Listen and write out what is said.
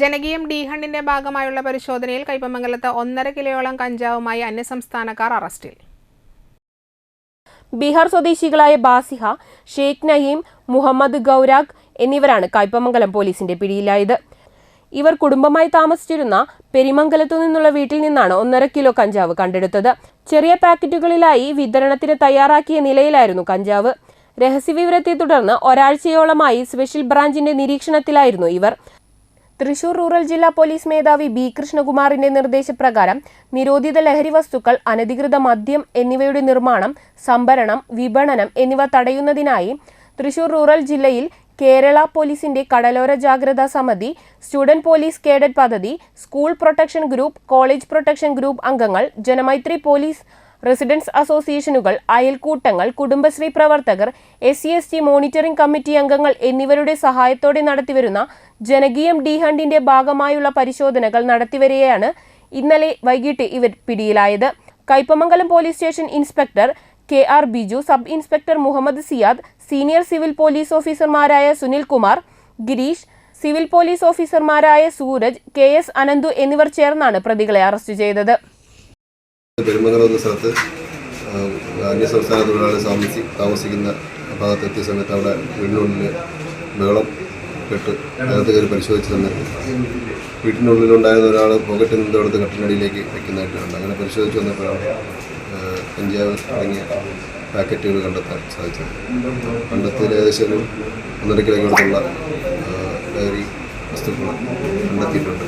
ജനകീയം D ഹണ്ടിന്റെ ഭാഗമായുള്ള പരിശോധനയിൽ കൈപ്പമംഗലത്ത് ഒന്നര കിലോയോളം കഞ്ചാവുമായി അന്യസംസ്ഥാനക്കാർ അറസ്റ്റിൽ. ബീഹാർ സ്വദേശികളായ ബാസിഹ ഷെയ്ഖ് നഹീം മുഹമ്മദ് ഗൗരാഗ് എന്നിവരാണ് കൈപ്പമംഗലം പോലീസിന്റെ പിടിയിലായത്. ഇവർ കുടുംബമായി താമസിച്ചിരുന്ന പെരിമംഗലത്തു നിന്നുള്ള വീട്ടിൽ നിന്നാണ് ഒന്നര കിലോ കഞ്ചാവ് കണ്ടെടുത്തത്. ചെറിയ പാക്കറ്റുകളിലായി വിതരണത്തിന് തയ്യാറാക്കിയ നിലയിലായിരുന്നു കഞ്ചാവ്. രഹസ്യവിവരത്തെ തുടർന്ന് ഒരാഴ്ചയോളമായി സ്പെഷ്യൽ ബ്രാഞ്ചിന്റെ നിരീക്ഷണത്തിലായിരുന്നു ഇവർ. തൃശൂർ റൂറൽ ജില്ലാ പോലീസ് മേധാവി ബി കൃഷ്ണകുമാറിന്റെ നിർദ്ദേശപ്രകാരം നിരോധിത ലഹരി വസ്തുക്കൾ അനധികൃത മദ്യം എന്നിവയുടെ നിർമ്മാണം സംഭരണം വിപണനം എന്നിവ തടയുന്നതിനായി തൃശൂർ റൂറൽ ജില്ലയിൽ കേരള പോലീസിന്റെ കടലോര ജാഗ്രതാ സമിതി സ്റ്റുഡന്റ് പോലീസ് കേഡറ്റ് പദ്ധതി school protection group college protection group അംഗങ്ങൾ ജനമൈത്രി പോലീസ് റെസിഡൻസ് അസോസിയേഷനുകൾ അയൽക്കൂട്ടങ്ങൾ കുടുംബശ്രീ പ്രവർത്തകർ S C S T monitoring committee അംഗങ്ങൾ എന്നിവരുടെ സഹായത്തോടെ നടത്തിവരുന്ന ജനകീയം ഡി ഹണ്ടിന്റെ ഭാഗമായുള്ള പരിശോധനകൾ നടത്തിവരികയാണ് ഇന്നലെ വൈകിട്ട് ഇവർ പിടിയിലായത്. Kaipamangalam police station inspector K R Biju sub inspector Muhammad Siyad senior civil police ഓഫീസർമാരായ സുനിൽ കുമാർ ഗിരീഷ് സിവിൽ പോലീസ് ഓഫീസർമാരായ സൂരജ് കെ എസ് അനന്തു എന്നിവർ ചേർന്നാണ് പ്രതികളെ അറസ്റ്റ് ചെയ്തത്. പെരുമംഗലം എന്ന സ്ഥലത്ത് അന്യസംസ്ഥാന തൊഴിലാളി താമസി താമസിക്കുന്ന ഭാഗത്ത് എത്തിയ സമയത്ത് അവിടെ വീടിനുള്ളിൽ ബഹളം കെട്ട് അകത്ത് കയറി പരിശോധിച്ച് തന്നെ വീട്ടിനുള്ളിലുണ്ടായിരുന്ന ഒരാൾ പോക്കറ്റിൽ നിന്ന് എടുത്ത് കട്ടിനടിയിലേക്ക് വയ്ക്കുന്നതായിട്ടുണ്ട് അങ്ങനെ പരിശോധിച്ച് വന്നപ്പോഴാണ് പഞ്ചാബ് അടങ്ങിയ പാക്കറ്റുകൾ കണ്ടെത്താൻ സാധിച്ചത്. കണ്ടെത്തിയതിൽ ഏകദേശം ഒന്നര കിലോമീറ്ററുള്ള ഡയറി വസ്തുക്കൾ കണ്ടെത്തിയിട്ടുണ്ട്.